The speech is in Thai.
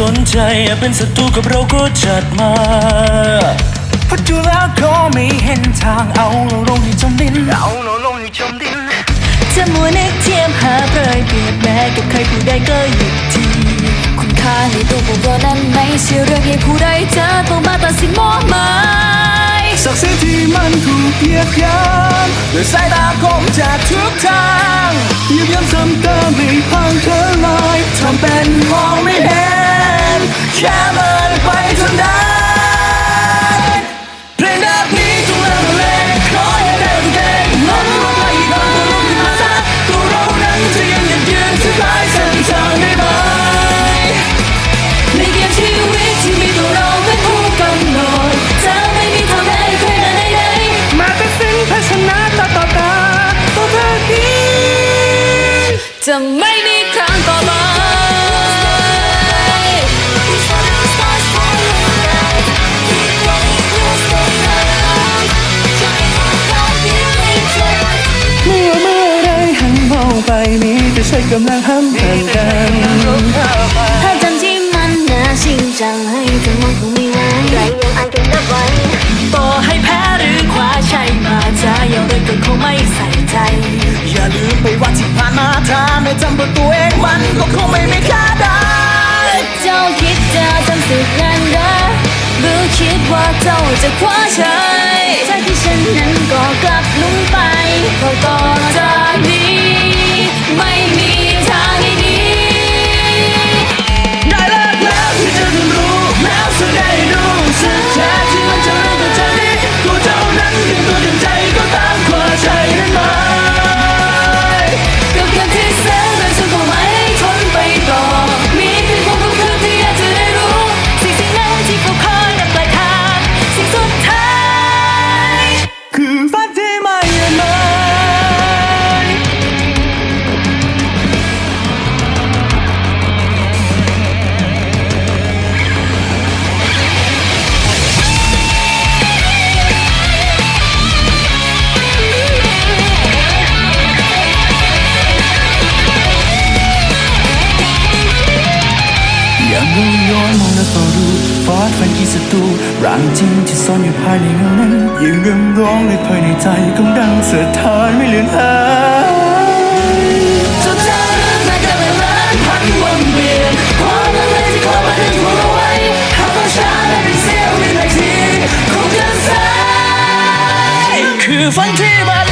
สนใจอยากเป็นศัตรูกับเราก็จัดมาพอดูแล้วก็ไม่เห็นทางเอาเราลงให้จมดินเอาเราลงให้จมดินจะมัวนึกเทียมหาเปรยเปรียบแม้กับใครผู้ใดก็หยุดทีคุณค่าในตัวพวกเรานั้นไม่ใช่เรื่องให้ผู้ใดเจอต้องมาตัดสินมองหมายศักดิ์ศรีที่มันถูกเหยียดหยามด้วยสายตาคมจากทุกทางเหยียบย่ำซ้ำเติมไม่พังเธอลอยทำเป็นมองไม่เห็น แค่เมินไปจนได้เพลงแบบนี้จงเล่นเพลงขอให้ได้ทุกเพลงล้นลงไปอีกล้นลงขึ้นมาซะตัวเรานั้นจะยังหยัดยืนสุดท้ายเส้นทางได้ไหมในเกมชีวิตที่มีตัวเราเป็นผู้กำหนดจะไม่มีทางใดใครใดใดมาตัดสินแพ้ชนะต่อต่อตาตัวเธอนี้จะไม่มีครั้งต่อไไปมีแต่ใช้กำลังห้ามห่างกันภาจำที่มันน่าชิงจังให้เธอมองคงไม่ไหวใครยังอ่านกันนับไว้ต่อให้แพ้หรือคว้าชัยมาจะยังไงก็คงไม่ใส่ใจ อย่าลืมไปว่าที่ผ่านมาถ้าไม่จำบทตัวเองมันก็คงไม่มีค่าได้เจ้าคิดจะทำสึกงานรักหรือคิดว่าเจ้าจะคว้าชัยางรู้ย้อนมองและเฝ้าดูฟาดฟันที่ศัตรูร่างจริงที่ซ่อนอยู่ภายในเงานั้นยิ่งเริ่มร้องเลยภายในใจกำดังเสะท้านไม่เลือนหายสุดท้ายมันจะเป็นร้านพันวนเวียนความรักเลที่คอยมาดึงเราเอาไว้หากต้องช้าและเป็นเสี้ยววินาทีคงจะสายคือฝันที่มัน